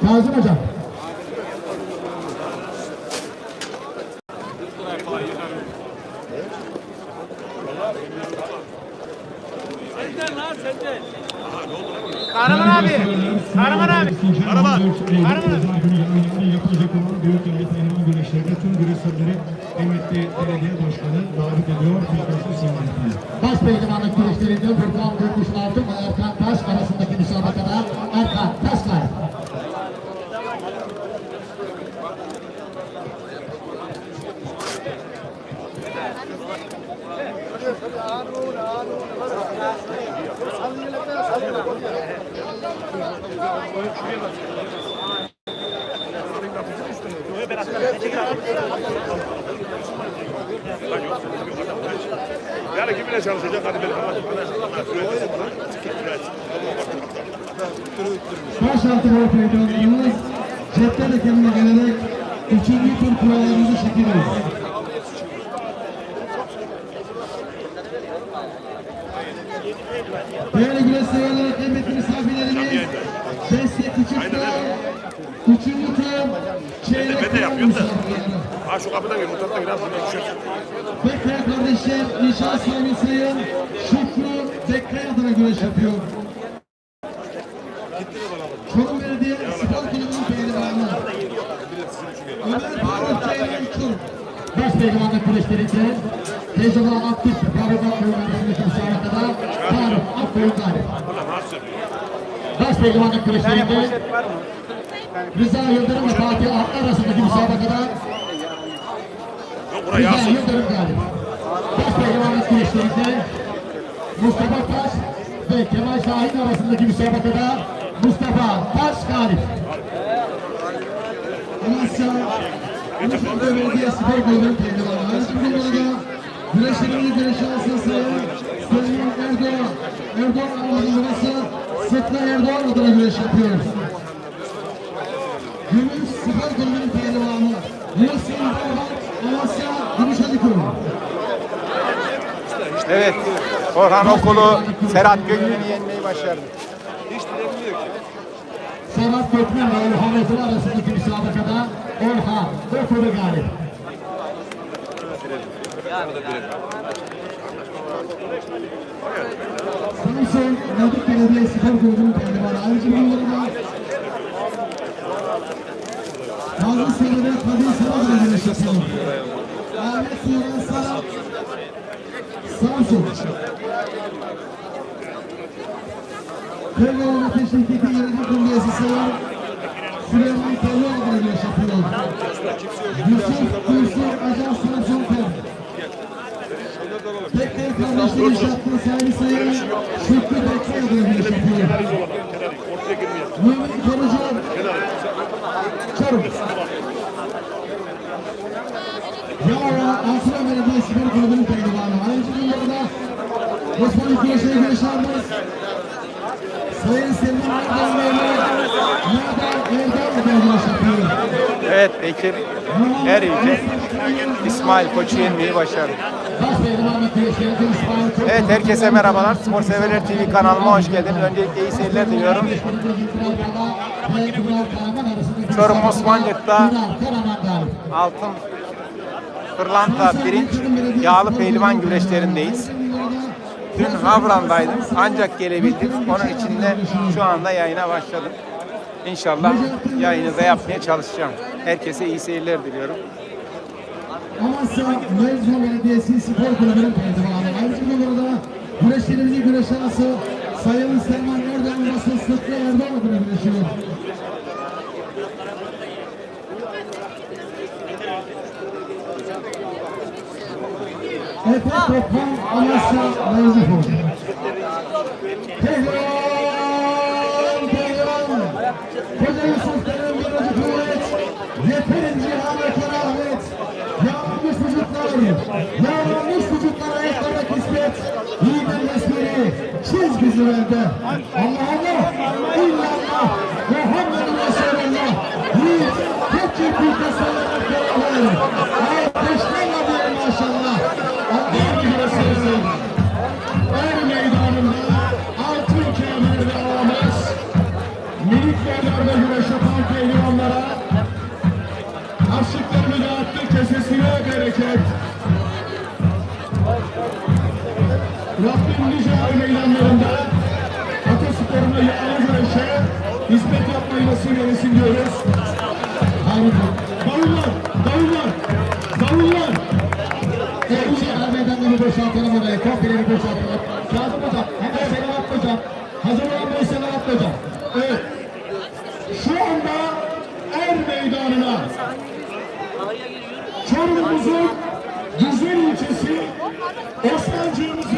Kazım Hocam. Kahraman abi. Kahraman abi. Araba. Yapılacak olan büyük milli pehlivan güreşlerinde tüm güreşleri kıymetli belediye başkanı davet ediyor. Bilgisi sunulmasını. Baş pehlivanlık güreşlerinde Furkan Gürküş Altın ve Erkan Taş arasındaki müsabakada Erkan Taş galip. Yani kiminle çalışacak hadi benim. Baş altı boy pehlivanlarımız cepte de kendine gelerek üçüncü tur kurallarımızı çekiliyoruz. Değerli güreş severler, kıymetli misafirlerimiz, Besle Küçük'te üçüncü tur çeyrek Ben de yapıyorum da. Ha şu kapıdan mutfaktan gel. Şuradan düşer. Bekkaya kardeşler Nişan Sami Sayın Şükrü Bekkaya adına güreş yapıyor. Çorum Belediye Spor Kulübü'nün pehlivanı. Ömer Faruk Ceylan Çur. Baş pehlivanlık güreşlerinde Tecrübe aktif Rabıba Köyü arasındaki nasıl? Baş pehlivanlık güreşlerinde Rıza Yıldırım ve Fatih Aklı arasındaki müsabakada Rıza. Yıldırım galip. Baş pehlivanlık güreşlerinde Mustafa Taş ve Kemal Şahin arasındaki müsabakada Mustafa Taş galip. Amasya Amasya Belediye Spor Kulübü'nün pehlivanı. Ayrıca bu konuda Erdoğan. Erdoğan Anadolu Babası Sıtkı Erdoğan adına güreş yapıyor. Gümüş Spor Kulübü'nün pehlivanı. Muhsin Barbat Amasya Gümüş Adıkulu. Evet. Orhan Okulu Serhat Gökmen'i yenmeyi başardı. Serhat Gökmen ve Orhan Okulu arasındaki müsabakada Orhan Okulu galip. Samsun Nadık Belediye Spor Kulübü'nün pehlivanı. Ayrıca Fazıl Sarı ve Kadir Sarı'la güreş yapıyor. Ahmet Turan Sarı Samsun. Kırgıoğlu Teşvik'teki yönetim kurulu Sayın Süleyman Telli adına güreş yapıyor. Yusuf Dursun Ajan Samsun Ter. Bekkay kardeşleri inşaatının sahibi Sayın Şükrü Bekkay adına güreş yapıyor. Ortaya girmeyelim. Korucu Çorum. Yalova Antalya Belediye Spor Kulübü'nün pehlivanı. Ayrıca bunlarda Osmanlı Güreşleri Güreşlerimiz Sayın Selman Erdoğan Bey'le Nereden Erdal adına güreş yapıyor. Evet Bekir yüce İsmail Koç'u yenmeyi başardı. Evet herkese merhabalar. Spor Severler TV kanalıma hoş geldiniz. Öncelikle iyi seyirler diliyorum. Çorum Osmanlık'ta Altın Pırlanta Pirinç Yağlı Pehlivan güreşlerindeyiz. Dün Havran'daydım ancak gelebildim. Onun için de şu anda yayına başladım. İnşallah yayını da yapmaya çalışacağım. Herkese iyi seyirler diliyorum. Amasya Mevzu Belediyesi Spor Kulübü'nün pehlivanı. Ayrıca bu burada güreşlerimizi güreş arası Sayın Selman Erdoğan ve Sıtkı Erdoğan adına güreşiyor. Efe Tophan Amasya Mevzu Pehlivan! Pehlivan! Koca Yusuf Deren Yarıcı Kuvvet! Yeterin Yağlanmış vücutlara eklemek isteyen liderleşmeli çizgisi verdi. Allah Allah, illallah, Muhammed Resulullah, yiğit, tek çirkin tasarlanan kararlar, ateşten adıyım maşallah, Allah'ın bilesiyiz. Er meydanında altın kemerli ağamız, minik yerlerde güreş yapan pehlivanlara, aşıklar müdahale kesesine bereket, diyoruz. Harika. Davullar, davullar, davullar. Bu sefer meydanları boşaltalım oraya. Kompileri boşaltalım. Kazım Hocam, hemen Selahattin Hocam. Hazır olan Bey Selahattin Hocam. Evet. Şu anda Er Meydanı'na Çorum'umuzun güzel ilçesi Osmancığımızın